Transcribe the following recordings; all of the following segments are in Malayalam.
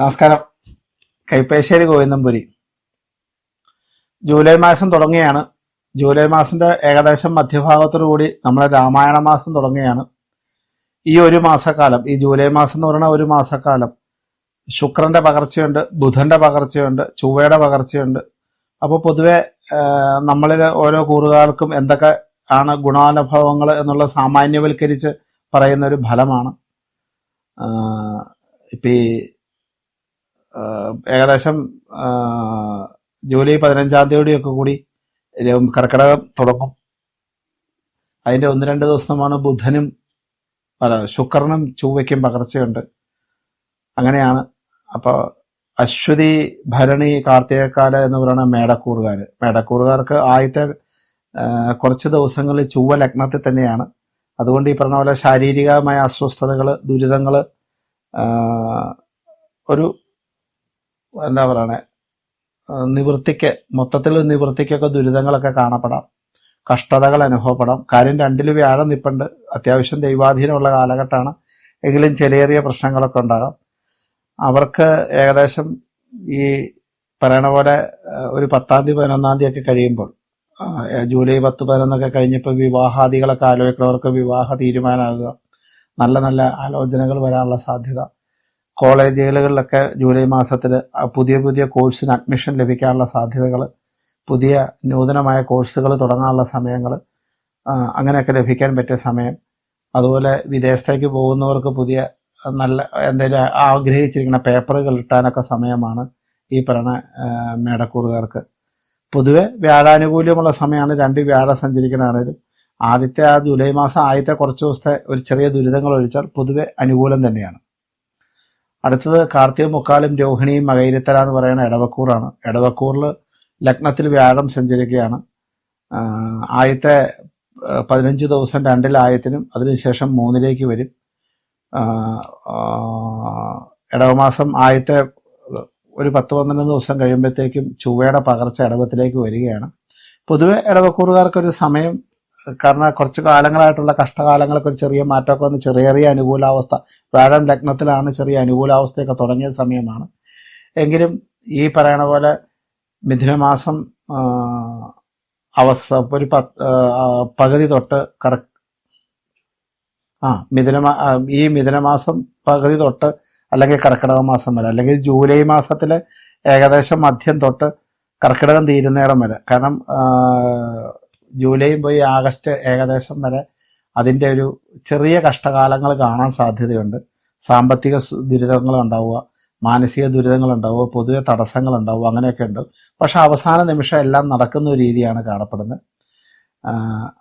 നമസ്കാരം. കൈപ്പേശ്ശേരി ഗോവിന്ദംപുരി. ജൂലൈ മാസം തുടങ്ങിയാണ് ജൂലൈ മാസത്തിന്റെ ഏകദേശം മധ്യഭാഗത്തോടുകൂടി നമ്മുടെ രാമായണ മാസം തുടങ്ങിയാണ് ഈ ഒരു മാസക്കാലം ഈ ജൂലൈ മാസം എന്ന് പറയുന്ന ഒരു മാസക്കാലം ശുക്രന്റെ പകർച്ചയുണ്ട് ബുധന്റെ പകർച്ചയുണ്ട് ചൊവ്വയുടെ പകർച്ചയുണ്ട്. അപ്പോൾ പൊതുവെ നമ്മളിൽ ഓരോ കൂറുകാർക്കും എന്തൊക്കെ ആണ് ഗുണാനുഭവങ്ങൾ എന്നുള്ള സാമാന്യവൽക്കരിച്ച് പറയുന്ന ഒരു ഫലമാണ്. ഇപ്പം ഈ ഏകദേശം ജൂലൈ പതിനഞ്ചാം തീയതിയൊക്കെ കൂടി കർക്കിടകം തുടങ്ങും. അതിന്റെ ഒന്ന് രണ്ട് ദിവസമാണ് ബുധനും അല്ല ശുക്രനും ചൊവ്വയ്ക്കും പകർച്ചയുണ്ട്. അങ്ങനെയാണ്. അപ്പോൾ അശ്വതി ഭരണി കാർത്തികക്കാല എന്ന് പറയുന്ന മേടക്കൂറുകാർ മേടക്കൂറുകാർക്ക് ആദ്യത്തെ കുറച്ച് ദിവസങ്ങളിൽ ചൊവ്വ ലഗ്നത്തിൽ തന്നെയാണ്. അതുകൊണ്ട് ഈ പറഞ്ഞ പോലെ ശാരീരികമായ അസ്വസ്ഥതകൾ ദുരിതങ്ങൾ ഒരു എന്താ പറയണേ? നിവൃത്തിക്ക് മൊത്തത്തിൽ നിവൃത്തിക്കൊക്കെ ദുരിതങ്ങളൊക്കെ കാണപ്പെടാം. കഷ്ടതകൾ അനുഭവപ്പെടാം. കാര്യം രണ്ടിൽ വ്യാഴം നിപ്പുണ്ട്. അത്യാവശ്യം ദൈവാധീനമുള്ള കാലഘട്ടമാണ്. എങ്കിലും ചെറിയ പ്രശ്നങ്ങളൊക്കെ ഉണ്ടാകാം. അവർക്ക് ഏകദേശം ഈ പറയണ പോലെ ഒരു പത്താം തീയതി പതിനൊന്നാം തീയതി ഒക്കെ കഴിയുമ്പോൾ ജൂലൈ പത്ത് പതിനൊന്നൊക്കെ കഴിഞ്ഞപ്പോൾ വിവാഹാദികളൊക്കെ ആലോചിക്കുന്നവർക്ക് വിവാഹ തീരുമാനമാകുക. നല്ല നല്ല ആലോചനകൾ വരാനുള്ള സാധ്യത. കോളേജുകളിലൊക്കെ ജൂലൈ മാസത്തിൽ പുതിയ പുതിയ കോഴ്സിന് അഡ്മിഷൻ ലഭിക്കാനുള്ള സാധ്യതകൾ പുതിയ നൂതനമായ കോഴ്സുകൾ തുടങ്ങാനുള്ള സമയങ്ങൾ അങ്ങനെയൊക്കെ ലഭിക്കാൻ പറ്റിയ സമയം. അതുപോലെ വിദേശത്തേക്ക് പോകുന്നവർക്ക് പുതിയ നല്ല എന്തെങ്കിലും ആഗ്രഹിച്ചിരിക്കുന്ന പേപ്പറുകൾ കിട്ടാനൊക്കെ സമയമാണ് ഈ പറയുന്ന മേടക്കൂറുകാർക്ക്. പൊതുവെ വ്യാഴാനുകൂല്യമുള്ള സമയമാണ് രണ്ട് വ്യാഴ സഞ്ചരിക്കുന്നതാണേലും ആദ്യത്തെ ആ ജൂലൈ മാസം ആദ്യത്തെ കുറച്ച് ദിവസത്തെ ഒരു ചെറിയ ദുരിതങ്ങൾ ഒഴിച്ചാൽ പൊതുവെ അനുകൂലം തന്നെയാണ്. അടുത്തത് കാർത്തിക മുക്കാലും രോഹിണിയും മകൈരത്തല എന്ന് പറയുന്ന ഇടവക്കൂറാണ് ഇടവക്കൂറിൽ ലഗ്നത്തിൽ വ്യാഴം സഞ്ചരിക്കുകയാണ്. ആദ്യത്തെ പതിനഞ്ച് ദിവസം രണ്ടിൽ ആയത്തിനും അതിനുശേഷം മൂന്നിലേക്ക് വരും. ഇടവമാസം ആദ്യത്തെ ഒരു പത്ത് പന്ത്രണ്ട് ദിവസം കഴിയുമ്പോഴത്തേക്കും ചൊവ്വയുടെ പകർച്ച ഇടവത്തിലേക്ക് വരികയാണ്. പൊതുവെ ഇടവക്കൂറുകാർക്കൊരു സമയം കാരണം കുറച്ച് കാലങ്ങളായിട്ടുള്ള കഷ്ടകാലങ്ങളൊക്കെ ഒരു ചെറിയ മാറ്റമൊക്കെ വന്ന് ചെറിയ ചെറിയ അനുകൂലാവസ്ഥ. വ്യാഴം ലഗ്നത്തിലാണ് ചെറിയ അനുകൂലാവസ്ഥയൊക്കെ തുടങ്ങിയ സമയമാണ്. എങ്കിലും ഈ പറയണ പോലെ മിഥുനമാസം അവസ്ഥ ഒരു പത്ത് പകുതി തൊട്ട് കറ ആ മിഥുനമാ ഈ മിഥുനമാസം പകുതി തൊട്ട് അല്ലെങ്കിൽ കർക്കിടക മാസം വരെ അല്ലെങ്കിൽ ജൂലൈ മാസത്തിലെ ഏകദേശം മധ്യം തൊട്ട് കർക്കിടകം തീരുന്നേടം വരെ. കാരണം ജൂലൈയും പോയി ആഗസ്റ്റ് ഏകദേശം വരെ അതിന്റെ ഒരു ചെറിയ കഷ്ടകാലങ്ങൾ കാണാൻ സാധ്യതയുണ്ട്. സാമ്പത്തിക ദുരിതങ്ങൾ ഉണ്ടാവുക മാനസിക ദുരിതങ്ങൾ ഉണ്ടാവുക പൊതുവെ തടസ്സങ്ങൾ ഉണ്ടാവുക അങ്ങനെയൊക്കെ ഉണ്ട്. പക്ഷെ അവസാന നിമിഷം എല്ലാം നടക്കുന്ന ഒരു രീതിയാണ് കാണപ്പെടുന്നത്.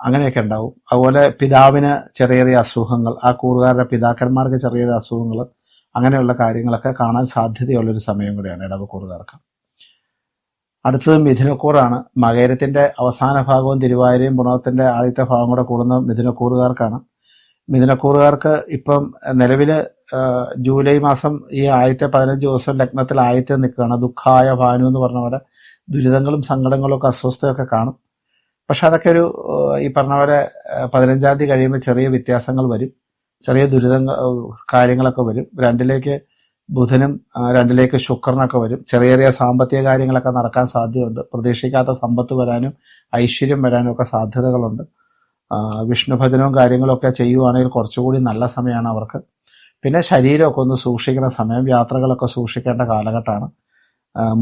അങ്ങനെയൊക്കെ ഉണ്ടാവും. അതുപോലെ പിതാവിന് ചെറിയ ചെറിയ അസുഖങ്ങൾ ആ കൂറുകാരുടെ പിതാക്കന്മാർക്ക് ചെറിയ ചെറിയ അസുഖങ്ങൾ അങ്ങനെയുള്ള കാര്യങ്ങളൊക്കെ കാണാൻ സാധ്യതയുള്ളൊരു സമയം കൂടിയാണ് ഇടവ് കൂറുകാർക്ക്. അടുത്തത് മിഥുനക്കൂറാണ്. മകേരത്തിന്റെ അവസാന ഭാഗവും തിരുവാതിരയും പുണവത്തിന്റെ ആദ്യത്തെ ഭാഗം കൂടെ കൂടുന്ന മിഥുനക്കൂറുകാർക്കാണ്. മിഥുനക്കൂറുകാർക്ക് ഇപ്പം നിലവിൽ ജൂലൈ മാസം ഈ ആദ്യത്തെ പതിനഞ്ച് ദിവസം ലഗ്നത്തിൽ ആദ്യത്തെ നിൽക്കുകയാണ്. ദുഃഖായ ഭാനു എന്ന് പറഞ്ഞ പോലെ ദുരിതങ്ങളും സങ്കടങ്ങളും ഒക്കെ അസ്വസ്ഥയൊക്കെ കാണും. പക്ഷെ അതൊക്കെ ഒരു ഈ പറഞ്ഞ പോലെ പതിനഞ്ചാം തീയതി കഴിയുമ്പോൾ ചെറിയ വ്യത്യാസങ്ങൾ വരും. ചെറിയ ദുരിതങ്ങൾ കാര്യങ്ങളൊക്കെ വരും. രണ്ടിലേക്ക് ബുധനും രണ്ടിലേക്ക് ശുക്രനൊക്കെ വരും. ചെറിയ ചെറിയ സാമ്പത്തിക കാര്യങ്ങളൊക്കെ നടക്കാൻ സാധ്യതയുണ്ട്. പ്രതീക്ഷിക്കാത്ത സമ്പത്ത് വരാനും ഐശ്വര്യം വരാനും ഒക്കെ സാധ്യതകളുണ്ട്. വിഷ്ണു ഭജനവും കാര്യങ്ങളൊക്കെ ചെയ്യുവാണെങ്കിൽ കുറച്ചുകൂടി നല്ല സമയമാണ് അവർക്ക്. പിന്നെ ശരീരമൊക്കെ ഒന്ന് സൂക്ഷിക്കുന്ന സമയം യാത്രകളൊക്കെ സൂക്ഷിക്കേണ്ട കാലഘട്ടമാണ്.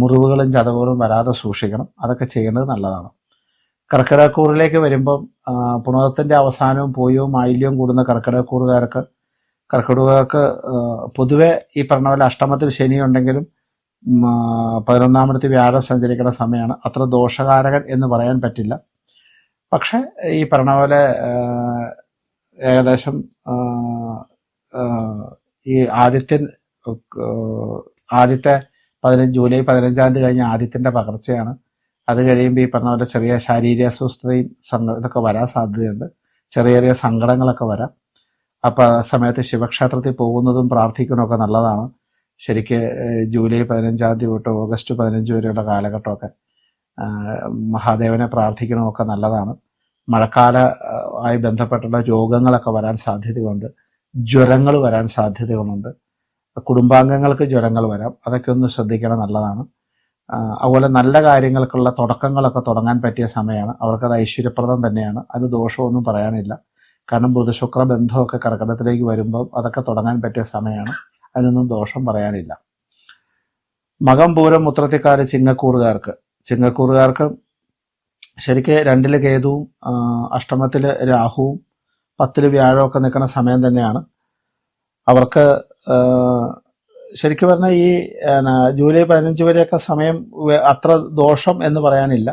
മുറിവുകളും ചതവുകളും വരാതെ സൂക്ഷിക്കണം. അതൊക്കെ ചെയ്യുന്നത് നല്ലതാണ്. കർക്കിടകക്കൂറിലേക്ക് വരുമ്പം ആ, അവസാനവും പോയവും മാലിന്യവും കൂടുന്ന കർക്കിടകക്കൂറുകാർക്ക് കർക്കിടകർക്ക് പൊതുവെ ഈ പറഞ്ഞ പോലെ അഷ്ടമത്തിൽ ശനി ഉണ്ടെങ്കിലും പതിനൊന്നാമത്തെ വ്യാഴം സഞ്ചരിക്കുന്ന സമയമാണ് അത്ര ദോഷകാരകൻ എന്ന് പറയാൻ പറ്റില്ല. പക്ഷെ ഈ പറഞ്ഞ പോലെ ഏകദേശം ഈ ആദിത്യൻ ആ, ആദ്യത്തെ പതിനഞ്ച് ജൂലൈ പതിനഞ്ചാം തീയതി കഴിഞ്ഞ ആദ്യത്തിന്റെ പകർച്ചയാണ്. അത് കഴിയുമ്പോൾ ഈ പറഞ്ഞ പോലെ ചെറിയ ശാരീരിക അസ്വസ്ഥതയും സങ്ക ഇതൊക്കെ വരാൻ സാധ്യതയുണ്ട്. ചെറിയ ചെറിയ സങ്കടങ്ങളൊക്കെ വരാം. അപ്പൊ ആ സമയത്ത് ശിവക്ഷേത്രത്തിൽ പോകുന്നതും പ്രാർത്ഥിക്കുന്നതും നല്ലതാണ്. ശരിക്ക് ജൂലൈ പതിനഞ്ചാം തീയതി തൊട്ട് ഓഗസ്റ്റ് പതിനഞ്ച് വരെയുള്ള കാലഘട്ടമൊക്കെ മഹാദേവനെ പ്രാർത്ഥിക്കണമൊക്കെ നല്ലതാണ്. മഴക്കാല ആയി ബന്ധപ്പെട്ടുള്ള രോഗങ്ങളൊക്കെ വരാൻ സാധ്യതയുണ്ട്. ജ്വരങ്ങൾ വരാൻ സാധ്യതകളുണ്ട്. കുടുംബാംഗങ്ങൾക്ക് ജ്വരങ്ങൾ വരാം. അതൊക്കെ ഒന്ന് ശ്രദ്ധിക്കണം നല്ലതാണ്. അതുപോലെ നല്ല കാര്യങ്ങൾക്കുള്ള തുടക്കങ്ങളൊക്കെ തുടങ്ങാൻ പറ്റിയ സമയമാണ്. അവർക്കത് ഐശ്വര്യപ്രദം തന്നെയാണ്. അതിന് ദോഷമൊന്നും പറയാനില്ല. കാരണം ബുധശുക്ര ബന്ധമൊക്കെ കർക്കടത്തിലേക്ക് വരുമ്പോൾ അതൊക്കെ തുടങ്ങാൻ പറ്റിയ സമയമാണ്. അതിനൊന്നും ദോഷം പറയാനില്ല. മകം പൂരം മുത്രത്തിക്കാര് ചിങ്ങക്കൂറുകാർക്ക്. ചിങ്ങക്കൂറുകാർക്ക് ശരിക്ക് രണ്ടിൽ കേതുവും അഷ്ടമത്തിൽ രാഹുവും പത്തിൽ വ്യാഴമൊക്കെ നിൽക്കുന്ന സമയം തന്നെയാണ്. അവർക്ക് ശരിക്കും പറഞ്ഞാൽ ഈ ജൂലൈ പതിനഞ്ച് വരെയൊക്കെ സമയം അത്ര ദോഷം എന്ന് പറയാനില്ല.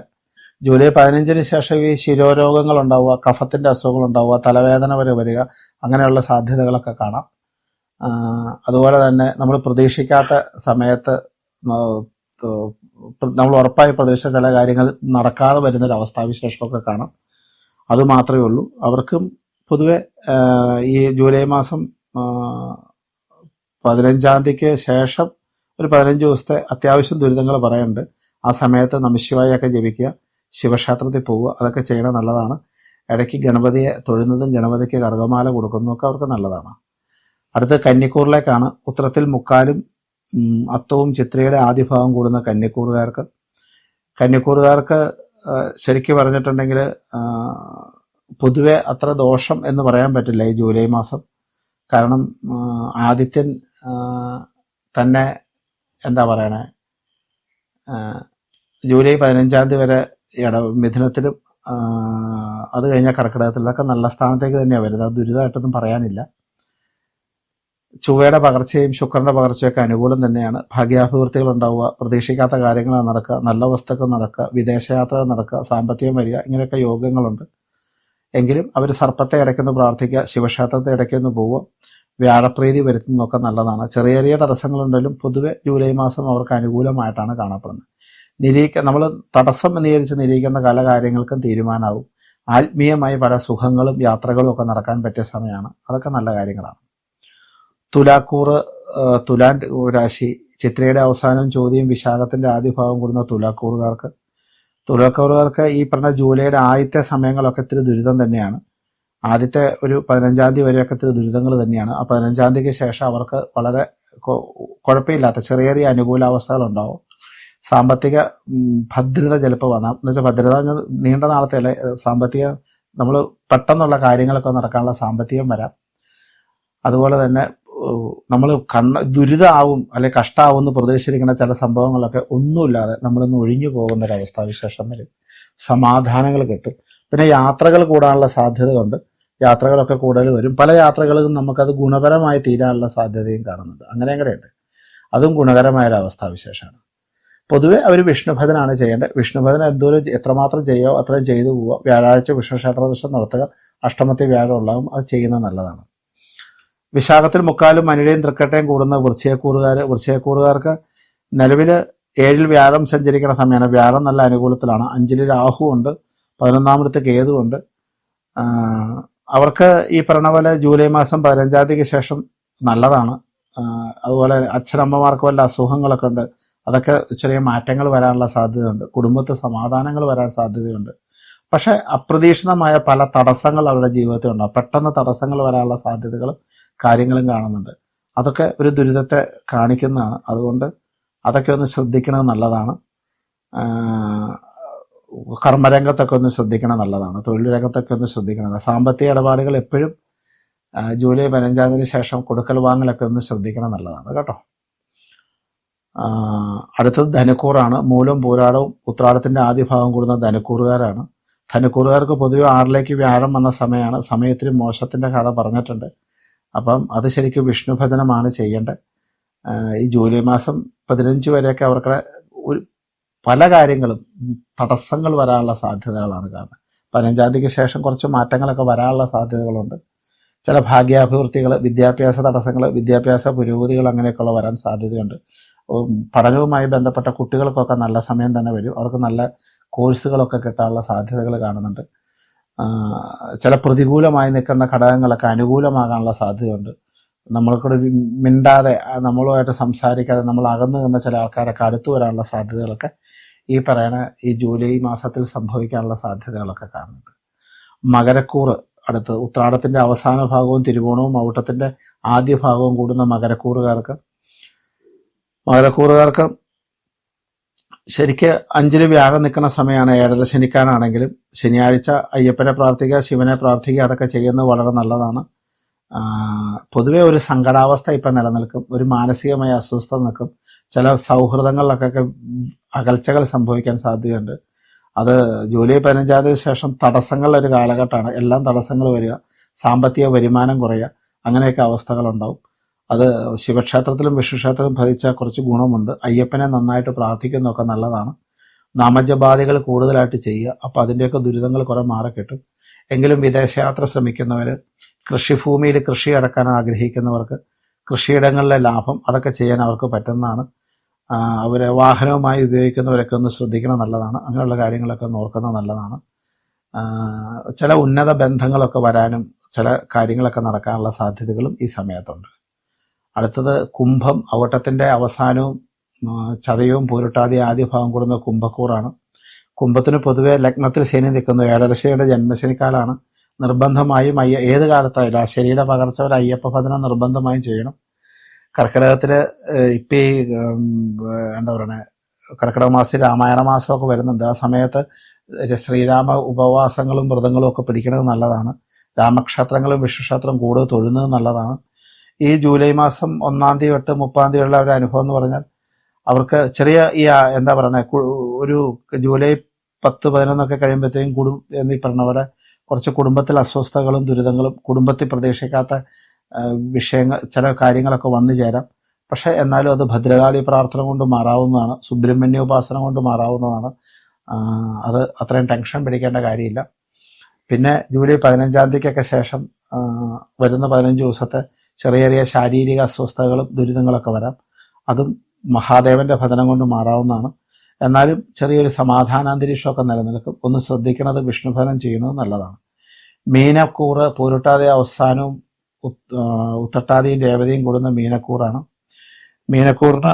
ജൂലൈ പതിനഞ്ചിന് ശേഷം ഈ ശിരോരോഗങ്ങൾ ഉണ്ടാവുക കഫത്തിന്റെ അസുഖങ്ങൾ ഉണ്ടാവുക തലവേദന വരെ വരിക അങ്ങനെയുള്ള സാധ്യതകളൊക്കെ കാണാം. അതുപോലെ തന്നെ നമ്മൾ പ്രതീക്ഷിക്കാത്ത സമയത്ത് നമ്മൾ ഉറപ്പായി പ്രതീക്ഷിച്ച ചില കാര്യങ്ങൾ നടക്കാതെ വരുന്ന ഒരു അവസ്ഥാവിശേഷമൊക്കെ കാണാം. അത് മാത്രമേ ഉള്ളൂ. അവർക്കും പൊതുവെ ഈ ജൂലൈ മാസം പതിനഞ്ചാം തീയതിക്ക് ശേഷം ഒരു പതിനഞ്ച് ദിവസത്തെ അത്യാവശ്യം ദുരിതങ്ങൾ പറയുന്നുണ്ട്. ആ സമയത്ത് നമശിവായൊക്കെ ജപിക്കുക. ശിവക്ഷേത്രത്തിൽ പോവുക അതൊക്കെ ചെയ്യണത് നല്ലതാണ്. ഇടയ്ക്ക് ഗണപതിയെ തൊഴുന്നതും ഗണപതിക്ക് കർഗമാല കൊടുക്കുന്നതൊക്കെ അവർക്ക് നല്ലതാണ്. അടുത്ത് കന്നിക്കൂറിലേക്കാണ് ഉത്തരത്തിൽ മുക്കാലും അത്തവും ചിത്രയുടെ ആദ്യ ഭാഗം കൂടുന്ന കന്നിക്കൂറുകാർക്ക് കന്നിക്കൂറുകാർക്ക് ശരിക്ക് പറഞ്ഞിട്ടുണ്ടെങ്കിൽ പൊതുവെ അത്ര ദോഷം എന്ന് പറയാൻ പറ്റില്ല ഈ ജൂലൈ മാസം. കാരണം ആദിത്യൻ തന്നെ എന്താ പറയണേ? ജൂലൈ പതിനഞ്ചാം തീയതി വരെ ഇട മിഥുനത്തിലും അത് കഴിഞ്ഞാൽ കർക്കിടകത്തിലും ഇതൊക്കെ നല്ല സ്ഥാനത്തേക്ക് തന്നെയാണ് വരുന്നത്. അത് ദുരിതമായിട്ടൊന്നും പറയാനില്ല. ചൊവ്വയുടെ പകർച്ചയും ശുക്രന്റെ പകർച്ചയൊക്കെ അനുകൂലം തന്നെയാണ്. ഭാഗ്യാഭിവൃദ്ധികൾ ഉണ്ടാവുക പ്രതീക്ഷിക്കാത്ത കാര്യങ്ങൾ നടക്കുക നല്ല വസ്തുക്കൾ നടക്കുക വിദേശയാത്ര നടക്കുക സാമ്പത്തികം വരിക ഇങ്ങനെയൊക്കെ യോഗങ്ങളുണ്ട്. എങ്കിലും അവർ സർപ്പത്തെ ഇടയ്ക്കൊന്ന് പ്രാർത്ഥിക്കുക ശിവക്ഷേത്രത്തെ ഇടയ്ക്കൊന്ന് പോവുക വ്യാഴപ്രീതി വരുത്തുന്നതൊക്കെ നല്ലതാണ്. ചെറിയ ചെറിയ തടസ്സങ്ങളുണ്ടെങ്കിലും പൊതുവെ ജൂലൈ മാസം അവർക്ക് അനുകൂലമായിട്ടാണ് കാണപ്പെടുന്നത്. നിരീക്ക നമ്മൾ തടസ്സം എന്ന് വിചാരിച്ച് നിരീക്കുന്ന പല കാര്യങ്ങൾക്കും തീരുമാനമാവും ആത്മീയമായി പല സുഖങ്ങളും യാത്രകളും ഒക്കെ നടക്കാൻ പറ്റിയ സമയമാണ്. അതൊക്കെ നല്ല കാര്യങ്ങളാണ്. തുലാക്കൂറ് തുലാൻ രാശി ചിത്രയുടെ അവസാനം ചോദ്യം വിശാഖത്തിന്റെ ആദ്യ ഭാഗം കൂടുന്ന തുലാക്കൂറുകാർക്ക്. തുലാക്കൂറുകാർക്ക് ഈ പറഞ്ഞ ജൂലൈയുടെ ആദ്യത്തെ സമയങ്ങളൊക്കെ ഇത്തിരി ദുരിതം തന്നെയാണ്. ആദ്യത്തെ ഒരു പതിനഞ്ചാം തീയതി വരെയൊക്കെ ഇത്തിരി ദുരിതങ്ങൾ തന്നെയാണ്. ആ പതിനഞ്ചാം തീയതിക്ക് ശേഷം അവർക്ക് വളരെ കുഴപ്പമില്ലാത്ത ചെറിയ ചെറിയ അനുകൂലാവസ്ഥകൾ ഉണ്ടാവും സാമ്പത്തിക ഭദ്രത ചിലപ്പോൾ വന്നാം എന്ന് വെച്ചാൽ ഭദ്രത നീണ്ട നാളത്തെ അല്ലെ സാമ്പത്തിക നമ്മൾ പെട്ടെന്നുള്ള കാര്യങ്ങളൊക്കെ നടക്കാനുള്ള സാമ്പത്തികം വരാം. അതുപോലെ തന്നെ നമ്മൾ കണ്ണ ദുരിതമാവും അല്ലെ കഷ്ടമാവും എന്ന് പ്രതീക്ഷിച്ചിരിക്കുന്ന ചില സംഭവങ്ങളൊക്കെ ഒന്നുമില്ലാതെ നമ്മളൊന്ന് ഒഴിഞ്ഞു പോകുന്ന ഒരു അവസ്ഥാവിശേഷം വരും. സമാധാനങ്ങൾ കിട്ടും. പിന്നെ യാത്രകൾ കൂടാനുള്ള സാധ്യത കൊണ്ട് യാത്രകളൊക്കെ കൂടുതൽ വരും. പല യാത്രകളും നമുക്കത് ഗുണപരമായി തീരാനുള്ള സാധ്യതയും കാണുന്നുണ്ട്. അങ്ങനെ അങ്ങനെയുണ്ട് അതും ഗുണകരമായ ഒരു അവസ്ഥാവിശേഷമാണ് പൊതുവെ അവർ വിഷ്ണുഭജനാണ് ചെയ്യേണ്ടത്. വിഷ്ണുഭജന എന്തോരം എത്രമാത്രം ചെയ്യോ അത്രയും ചെയ്തു പോവുക. വ്യാഴാഴ്ച വിഷ്ണു ക്ഷേത്ര ദർശനം നടത്തുക. അഷ്ടമത്തെ വ്യാഴം ഉണ്ടാകും അത് ചെയ്യുന്നത് നല്ലതാണ്. വിശാഖത്തിൽ മുക്കാലും മനിഴയും തൃക്കട്ടയും കൂടുന്ന വൃശ്ചയക്കൂറുകാർ വൃശ്ചയക്കൂറുകാർക്ക് നിലവിൽ ഏഴിൽ വ്യാഴം സഞ്ചരിക്കുന്ന സമയമാണ്. വ്യാഴം നല്ല അനുകൂലത്തിലാണ്. അഞ്ചിൽ രാഹു ഉണ്ട്. പതിനൊന്നാമത്തെ കേതു ഉണ്ട്. അവർക്ക് ഈ പറഞ്ഞ പോലെ ജൂലൈ മാസം പതിനഞ്ചാം തീയതിക്ക് ശേഷം നല്ലതാണ്. അതുപോലെ അച്ഛനമ്മമാർക്ക് വല്ല അസുഖങ്ങളൊക്കെ ഉണ്ട്. അതൊക്കെ ചെറിയ മാറ്റങ്ങൾ വരാനുള്ള സാധ്യതയുണ്ട്. കുടുംബത്തെ സമാധാനങ്ങൾ വരാൻ സാധ്യതയുണ്ട്. പക്ഷെ അപ്രതീക്ഷിതമായ പല തടസ്സങ്ങൾ അവരുടെ ജീവിതത്തിൽ ഉണ്ടാകും പെട്ടെന്ന് തടസ്സങ്ങൾ വരാനുള്ള സാധ്യതകളും കാര്യങ്ങളും കാണുന്നുണ്ട്. അതൊക്കെ ഒരു ദുരിതത്തെ കാണിക്കുന്നതാണ്. അതുകൊണ്ട് അതൊക്കെ ഒന്ന് ശ്രദ്ധിക്കുന്നത് നല്ലതാണ്. കർമ്മരംഗത്തൊക്കെ ഒന്ന് ശ്രദ്ധിക്കണം നല്ലതാണ്. തൊഴിൽ രംഗത്തൊക്കെ ഒന്ന് ശ്രദ്ധിക്കണം സാമ്പത്തിക ഇടപാടുകൾ എപ്പോഴും ജൂലൈ പതിനഞ്ചാം തീയതിന് ശേഷം കൊടുക്കൽ വാങ്ങലൊക്കെ ഒന്ന് ശ്രദ്ധിക്കണം നല്ലതാണ്. കേട്ടോ? അടുത്തത് ധനുക്കൂറാണ്. മൂലം പൂരാടവും ഉത്രാടത്തിന്റെ ആദ്യ ഭാഗം കൂടുന്ന ധനുക്കൂറുകാരാണ്. ധനുക്കൂറുകാർക്ക് പൊതുവെ ആറിലേക്ക് വ്യാഴം വന്ന സമയമാണ് സമയത്തിന് മോശത്തിന്റെ കഥ പറഞ്ഞിട്ടുണ്ട്. അപ്പം അത് ശരിക്കും വിഷ്ണു ഭജനമാണ് ചെയ്യേണ്ടത് ഈ ജൂലൈ മാസം പതിനഞ്ച് വരെയൊക്കെ അവർക്ക് ഒരു പല കാര്യങ്ങളും തടസ്സങ്ങൾ വരാനുള്ള സാധ്യതകളാണ് കാരണം. പതിനഞ്ചാം തീയതിക്ക് ശേഷം കുറച്ച് മാറ്റങ്ങളൊക്കെ വരാനുള്ള സാധ്യതകളുണ്ട്. ചില ഭാഗ്യാഭിവൃദ്ധികൾ വിദ്യാഭ്യാസ തടസ്സങ്ങൾ വിദ്യാഭ്യാസ പുരോഗതികൾ അങ്ങനെയൊക്കെയുള്ള വരാൻ സാധ്യതയുണ്ട്. പഠനവുമായി ബന്ധപ്പെട്ട കുട്ടികൾക്കൊക്കെ നല്ല സമയം തന്നെ വരും. അവർക്ക് നല്ല കോഴ്സുകളൊക്കെ കിട്ടാനുള്ള സാധ്യതകൾ കാണുന്നുണ്ട്. ചില പ്രതികൂലമായി നിൽക്കുന്ന ഘടകങ്ങളൊക്കെ അനുകൂലമാകാനുള്ള സാധ്യതയുണ്ട്. നമ്മൾക്കൂടെ മിണ്ടാതെ നമ്മളുമായിട്ട് സംസാരിക്കാതെ നമ്മൾ അകന്നു നിന്ന ചില ആൾക്കാരൊക്കെ അടുത്തു വരാനുള്ള സാധ്യതകളൊക്കെ ഈ പറയണ ഈ ജൂലൈ മാസത്തിൽ സംഭവിക്കാനുള്ള സാധ്യതകളൊക്കെ കാണുന്നുണ്ട്. മകരക്കൂറ് അടുത്ത് ഉത്രാടത്തിന്റെ അവസാന ഭാഗവും തിരുവോണവും ഔട്ടത്തിന്റെ ആദ്യ ഭാഗവും കൂടുന്ന മകരക്കൂറുകാർക്ക് മകരക്കൂറുകാർക്ക് ശരിക്ക് അഞ്ചിൽ വ്യാഴം നിൽക്കുന്ന സമയമാണ് ഏഴര ശനിക്കാനാണെങ്കിലും ശനിയാഴ്ച അയ്യപ്പനെ പ്രാർത്ഥിക്കുക ശിവനെ പ്രാർത്ഥിക്കുക അതൊക്കെ ചെയ്യുന്നത് വളരെ നല്ലതാണ്. പൊതുവെ ഒരു സങ്കടാവസ്ഥ ഇപ്പം നിലനിൽക്കും. ഒരു മാനസികമായ അസ്വസ്ഥത നിൽക്കും. ചില സൗഹൃദങ്ങളിലൊക്കെ അകൽച്ചകൾ സംഭവിക്കാൻ സാധ്യതയുണ്ട്. അത് ജൂലൈ പതിനഞ്ചാം തീയതി ശേഷം തടസ്സങ്ങളുടെ ഒരു കാലഘട്ടമാണ്. എല്ലാം തടസ്സങ്ങൾ വരിക സാമ്പത്തിക വരുമാനം കുറയുക അങ്ങനെയൊക്കെ അവസ്ഥകളുണ്ടാവും. അത് ശിവക്ഷേത്രത്തിലും വിഷ്ണുക്ഷേത്രത്തിലും ഭജിച്ച കുറച്ച് ഗുണമുണ്ട്. അയ്യപ്പനെ നന്നായിട്ട് പ്രാർത്ഥിക്കുന്നതൊക്കെ നല്ലതാണ്. നാമജപാദികൾ കൂടുതലായിട്ട് ചെയ്യുക. അപ്പോൾ അതിന്റെയൊക്കെ ദുരിതങ്ങൾ കുറേ മാറി കിട്ടും എങ്കിലും വിദേശയാത്ര ശ്രമിക്കുന്നവർ കൃഷിഭൂമിയിൽ കൃഷി അടക്കാൻ ആഗ്രഹിക്കുന്നവർക്ക് കൃഷിയിടങ്ങളിലെ ലാഭം അതൊക്കെ ചെയ്യാൻ അവർക്ക് പറ്റുന്നതാണ്. അവരെ വാഹനവുമായി ഉപയോഗിക്കുന്നവരൊക്കെ ഒന്ന് ശ്രദ്ധിക്കണം നല്ലതാണ്. അങ്ങനെയുള്ള കാര്യങ്ങളൊക്കെ നോക്കുന്നത് നല്ലതാണ്. ചില ഉന്നത ബന്ധങ്ങളൊക്കെ വരാനും ചില കാര്യങ്ങളൊക്കെ നടക്കാനുള്ള സാധ്യതകളും ഈ സമയത്തുണ്ട്. അടുത്തത് കുംഭം അവട്ടത്തിന്റെ അവസാനവും ചതയവും പൂരുട്ടാതി ആദ്യ ഭാഗം കൂടുന്ന കുംഭക്കൂറാണ്. കുംഭത്തിന് പൊതുവെ ലഗ്നത്തിൽ ശനി നിൽക്കുന്നു. ഏഴരശനിയുടെ ജന്മശനിക്കാലാണ്. നിർബന്ധമായും അയ്യ ഏത് കാലത്തായാലും ആ ശനിയുടെ പകർച്ച ഒരു അയ്യപ്പ ഭജനം നിർബന്ധമായും ചെയ്യണം. കർക്കിടകത്തിൽ ഇപ്പം ഈ എന്താ പറയണേ കർക്കിടക മാസത്തിൽ രാമായണ മാസമൊക്കെ വരുന്നുണ്ട്. ആ സമയത്ത് ശ്രീരാമ ഉപവാസങ്ങളും വ്രതങ്ങളും ഒക്കെ പിടിക്കുന്നത് നല്ലതാണ്. രാമക്ഷേത്രങ്ങളും വിഷ്ണുക്ഷേത്രം കൂടുതൽ തൊഴുന്നത് നല്ലതാണ്. ഈ ജൂലൈ മാസം ഒന്നാം തീയതി തൊട്ട് മുപ്പാം തീയതി ഉള്ള ഒരു അനുഭവം എന്ന് പറഞ്ഞാൽ അവർക്ക് ചെറിയ ഈ എന്താ പറയുക ഒരു ജൂലൈ പത്ത് പതിനൊന്നൊക്കെ കഴിയുമ്പോഴത്തേക്കും കുടും എന്നീ പറഞ്ഞ പോലെ കുറച്ച് കുടുംബത്തിൽ അസ്വസ്ഥതകളും ദുരിതങ്ങളും കുടുംബത്തിൽ പ്രതീക്ഷിക്കാത്ത വിഷയങ്ങൾ ചില കാര്യങ്ങളൊക്കെ വന്നു ചേരാം. പക്ഷെ എന്നാലും അത് ഭദ്രകാളി പ്രാർത്ഥന കൊണ്ട് മാറാവുന്നതാണ് സുബ്രഹ്മണ്യ ഉപാസന കൊണ്ട് മാറാവുന്നതാണ്. അത് അത്രയും ടെൻഷൻ പിടിക്കേണ്ട കാര്യമില്ല. പിന്നെ ജൂലൈ പതിനഞ്ചാം തീയതിക്കൊക്കെ ശേഷം വരുന്ന പതിനഞ്ച് ദിവസത്തെ ചെറിയ ചെറിയ ശാരീരിക അസ്വസ്ഥതകളും ദുരിതങ്ങളൊക്കെ വരാം. അതും മഹാദേവന്റെ ഭജനം കൊണ്ട് മാറാവുന്നതാണ്. എന്നാലും ചെറിയൊരു സമാധാനാന്തരീക്ഷമൊക്കെ നിലനിൽക്കും. ഒന്ന് ശ്രദ്ധിക്കുന്നത് വിഷ്ണുഭജനം ചെയ്യുന്നത് നല്ലതാണ്. മീനക്കൂറ് പൂരുട്ടാതെ അവസാനവും ഉത്തട്ടാതിയും രേവതിയും കൂടുന്ന മീനക്കൂറാണ്. മീനക്കൂറിന്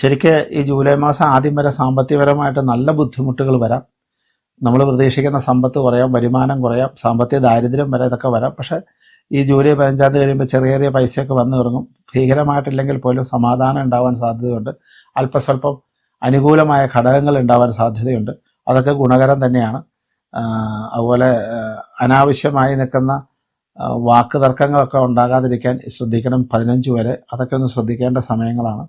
ശരിക്ക് ഈ ജൂലൈ മാസം ആദ്യം വരെ സാമ്പത്തികപരമായിട്ട് നല്ല ബുദ്ധിമുട്ടുകൾ വരാം. നമ്മൾ പ്രതീക്ഷിക്കുന്ന സമ്പത്ത് കുറയാം വരുമാനം കുറയാം സാമ്പത്തിക ദാരിദ്ര്യം വരെ ഇതൊക്കെ വരാം. പക്ഷേ ഈ ജൂലൈ പതിനഞ്ചാം തീയതി കഴിയുമ്പോൾ ചെറിയ ചെറിയ പൈസയൊക്കെ വന്നു തുടങ്ങും. ഭീകരമായിട്ടില്ലെങ്കിൽ പോലും സമാധാനം ഉണ്ടാവാൻ സാധ്യതയുണ്ട്. അല്പസ്വല്പം അനുകൂലമായ ഘടകങ്ങൾ ഉണ്ടാവാൻ സാധ്യതയുണ്ട്. അതൊക്കെ ഗുണകരം തന്നെയാണ്. അതുപോലെ അനാവശ്യമായി നിൽക്കുന്ന വാക്ക് തർക്കങ്ങളൊക്കെ ഉണ്ടാകാതിരിക്കാൻ ശ്രദ്ധിക്കണം പതിനഞ്ച് വരെ. അതൊക്കെ ഒന്ന് ശ്രദ്ധിക്കേണ്ട സമയങ്ങളാണ്.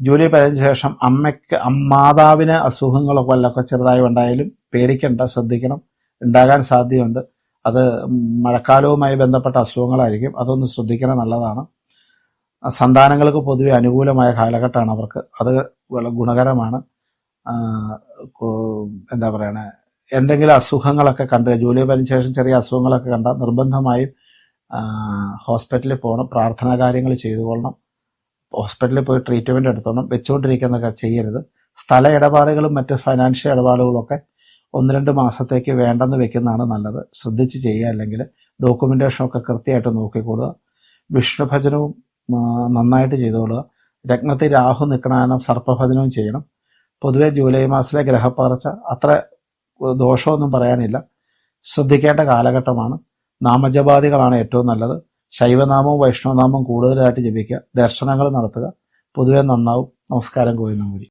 ജൂലൈ പറഞ്ഞതിന് ശേഷം അമ്മയ്ക്ക് അമ്മാതാവിന് അസുഖങ്ങളൊക്കെ വല്ലതൊക്കെ ചെറുതായി ഉണ്ടായാലും പേടിക്കണ്ട ശ്രദ്ധിക്കണം. ഉണ്ടാകാൻ സാധ്യതയുണ്ട്. അത് മഴക്കാലവുമായി ബന്ധപ്പെട്ട അസുഖങ്ങളായിരിക്കും. അതൊന്ന് ശ്രദ്ധിക്കണം നല്ലതാണ്. സന്താനങ്ങൾക്ക് പൊതുവെ അനുകൂലമായ കാലഘട്ടമാണ് അവർക്ക്. അത് ഗുണകരമാണ്. എന്താ പറയണേ എന്തെങ്കിലും അസുഖങ്ങളൊക്കെ കണ്ട് ജോലി പറഞ്ഞതിന് ശേഷം ചെറിയ അസുഖങ്ങളൊക്കെ കണ്ടാൽ നിർബന്ധമായും ഹോസ്പിറ്റലിൽ പോകണം പ്രാർത്ഥനാ കാര്യങ്ങൾ ചെയ്തു കൊള്ളണം. ഹോസ്പിറ്റലിൽ പോയി ട്രീറ്റ്മെന്റ് എടുത്തോണം വെച്ചുകൊണ്ടിരിക്കുന്നതൊക്കെ ചെയ്യരുത്. സ്ഥല ഇടപാടുകളും മറ്റ് ഫൈനാൻഷ്യൽ ഇടപാടുകളൊക്കെ ഒന്ന് രണ്ട് മാസത്തേക്ക് വേണ്ടെന്ന് വെക്കുന്നതാണ് നല്ലത്. ശ്രദ്ധിച്ച് ചെയ്യുക അല്ലെങ്കിൽ ഡോക്യുമെന്റേഷനൊക്കെ കൃത്യമായിട്ട് നോക്കിക്കൊള്ളുക. വിഷ്ണുഭജനവും നന്നായിട്ട് ചെയ്തുകൊള്ളുക രത്നത്തിൽ രാഹു നിൽക്കണ സർപ്പഭജനവും ചെയ്യണം. പൊതുവേ ജൂലൈ മാസത്തിലെ ഗ്രഹപ്പകർച്ച അത്ര ദോഷമൊന്നും പറയാനില്ല. ശ്രദ്ധിക്കേണ്ട കാലഘട്ടമാണ്. നാമജപാദികളാണ് ഏറ്റവും നല്ലത്. ശൈവനാമവും വൈഷ്ണവനാമവും കൂടുതലായിട്ട് ജപിക്കുക. ദർശനങ്ങൾ നടത്തുക. പൊതുവെ നന്നാവും. നമസ്കാരം കോയി നമ്പൂരി